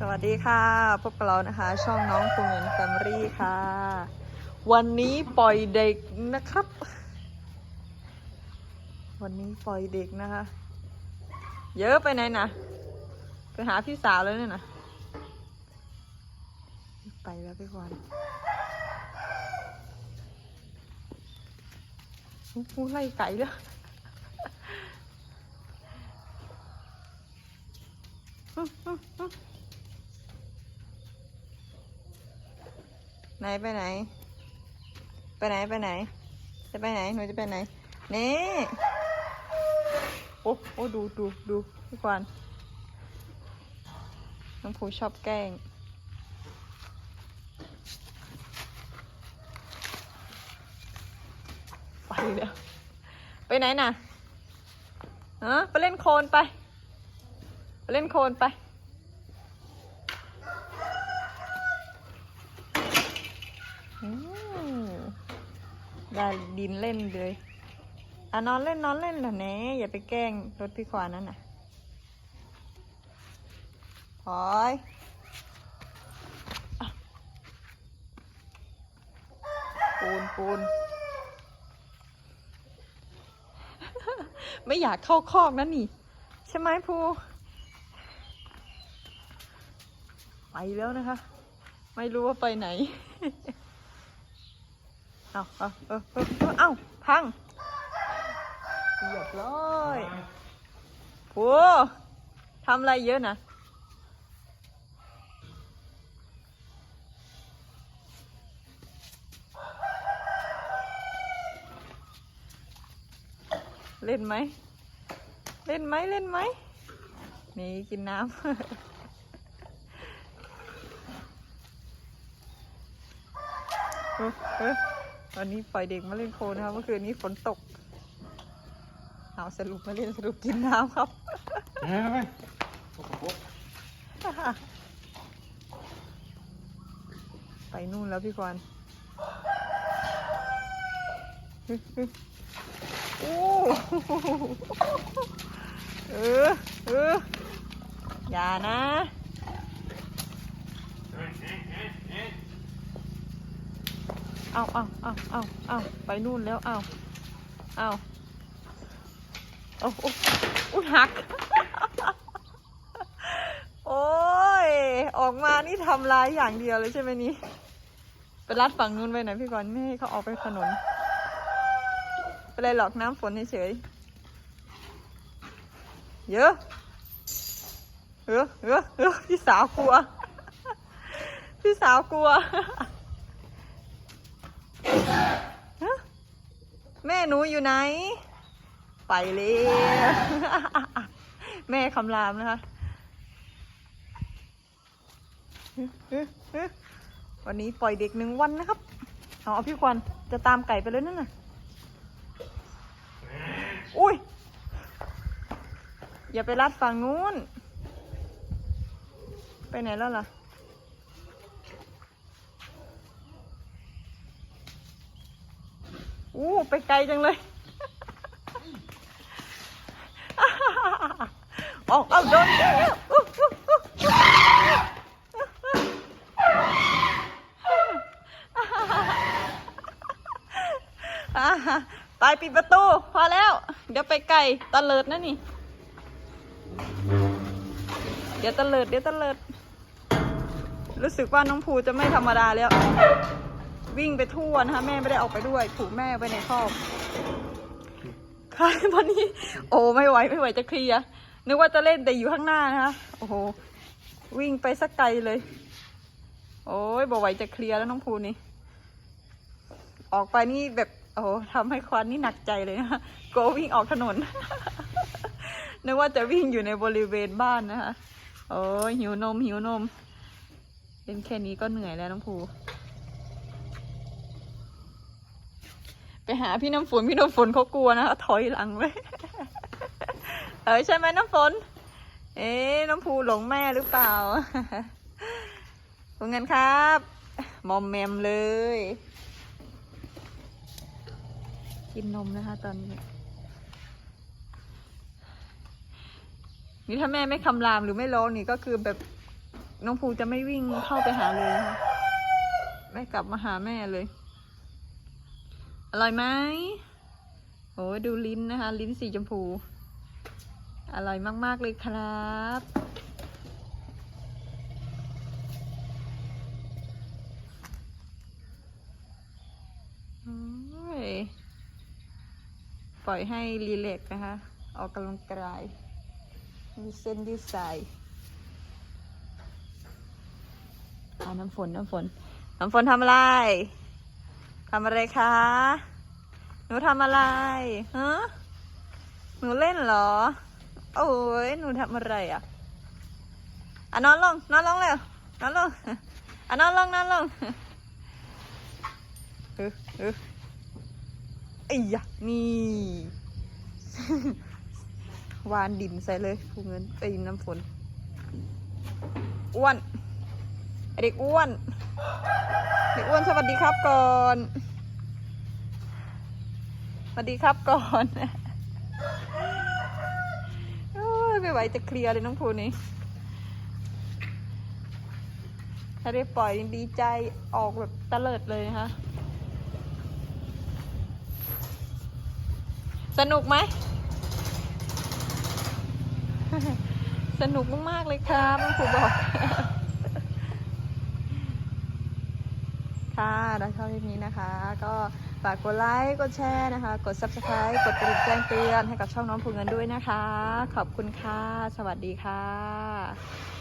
สวัสดีค่ะ พบกับเรานะคะ ช่องน้องคุณเงินแฟมรี่ค่ะ วันนี้ปล่อยเด็กนะครับ วันนี้ปล่อยเด็กนะคะ เยอะไปไหนนะไปหาพี่สาวแล้วเนี่ยนะไปแล้วพี่กวนโอ้ไล่ไก่แล้ว ไหนไปไหน ไปไหนไปไหน จะไปไหนหนูจะไปไหน นี่โอ้โอ้ดูดูดูพี่กวนน้องผูชอบแกล้งไปแล้วไปไหนน่ะฮะไปเล่นโคลนไป ไปเล่นโคลนไป อืม ได้ดินเล่นเลยอะนอนเล่นนอนเล่นเหรอเน่อย่าไปแกล้งรถพี่ควานนั่นน่ะพอยปูนปูน ไม่อยากเข้าคอกนั่นนี่ ใช่ไหมภูไปแล้วนะคะ ไม่รู้ว่าไปไหน เอาเอาเออเออเออเอาพังเรียบร้อยโอ้ทำอะไรเยอะนะเล่นไหม เล่นไหม เล่นไหม นี่กินน้ำ เออเออ วันนี้ปล่อยเด็กมาเล่นโคลนะครับเมื่อคืนนี้ฝนตก เอาสรุปมาเล่นสรุปกินน้ำครับไปไปไปนู่นแล้วพี่กวนโอ้เออเอออย่านะ เอาเอาเอาเอาเอาไปนู่นแล้วเอาเอาโอ้โอ้อุ้ยหัก โอ้ย ออกมานี่ทำลายอย่างเดียวเลยใช่ไหมนี่ไปรัดฝั่งนู้นไปหน่อยพี่กรณ์ไม่ให้เขาออกไปถนนไปเลยหรอกน้ำฝนเฉยเยอะเออเออเออพี่สาวกลัว พี่สาวกลัว ฮะแม่ หนูอยู่ไหน ไปเลยแม่คำรามนะคะวันนี้ปล่อยเด็กหนึ่งวันนะครับ เอาเอาพี่ควันจะตามไก่ไปเลยนั่นน่ะ อุ้ย อย่าไปรัดฝั่งนู้น ไปไหนแล้วล่ะ อู้ไปไกลจังเลยเอาเอาโดนแล้วอู้อู้อู้อ่าไปปิดประตู พอแล้ว เดี๋ยวไปไก่ตะเลิดนะนี่ เดี๋ยวตะเลิดเดี๋ยวตะเลิด รู้สึกว่าน้องภูจะไม่ธรรมดาแล้ว วิ่งไปทั่วนะคะ แม่ไม่ได้ออกไปด้วยถูกแม่ไว้ในคอกค่ะวันนี้ โอ้ไม่ไหวไม่ไหวจะเคลียร์นึกว่าจะเล่นแต่อยู่ข้างหน้านะคะโอ้โหวิ่งไปสักไกลเลย โอ้ยบอไหวจะเคลียร์แล้วน้องภูนี่ ออกไปนี่แบบโอ้โหทำให้ควันนี่หนักใจเลยนะคะกลัววิ่งออกถนนนึกว่าจะวิ่งอยู่ในบริเวณบ้านนะคะโอ้ยหิวนมหิวนม เป็นแค่นี้ก็เหนื่อยแล้วน้องภู ไปหาพี่น้ำฝนพี่น้ำฝนเขากลัวนะคะถอยหลังเลยเออใช่ไหมน้ำฝน เอ๊น้ำภูหลงแม่หรือเปล่าคุณเงินครับ มอมแมมเลย กินนมนะคะตอนนี้ นี่ถ้าแม่ไม่คำรามหรือไม่ร้องนี่ก็คือแบบน้องภูจะไม่วิ่งเข้าไปหาเลยนะคะไม่กลับมาหาแม่เลย อร่อยไหมโอ้ยดูลิ้นนะคะ ลิ้นสีชมพู อร่อยมากๆเลยครับ ปล่อยให้รีแลกนะคะ ออกกำลังกาย มีเส้นยืดสายน้ำฝน น้ำฝน น้ำฝนทำอะไร ทำอะไรคะ หนูทำอะไรฮะหนูเล่นเหรอ โอ้ยหนูทำอะไรอะอะนอนลง นอนลงเร็ว นอนลงอะนอนลง นอนลงเออเออไอ้ยะนี่วานดินใส่เลยผูเงินไอ้น้ำฝน อ้วนเด็กอ้วน เด็กอ้วนสวัสดีครับก่อน สวัสดีครับก่อนโอ้ยไม่ไหวจะเคลียร์เลยน้องภูนี่ถ้าได้ปล่อยดีใจออกแบบตะเลิดเลยนะสนุกไหม สนุกมากๆเลยครับน้องภูบอก ค่ะแล้วชอบคลิปนี้นะคะ ก็ ฝากกดไลค์กดแชร์นะคะ กด subscribe กดกระดิ่งแจ้งเตือนให้กับช่องน้องภูเงินด้วยนะคะ ขอบคุณค่ะ สวัสดีค่ะ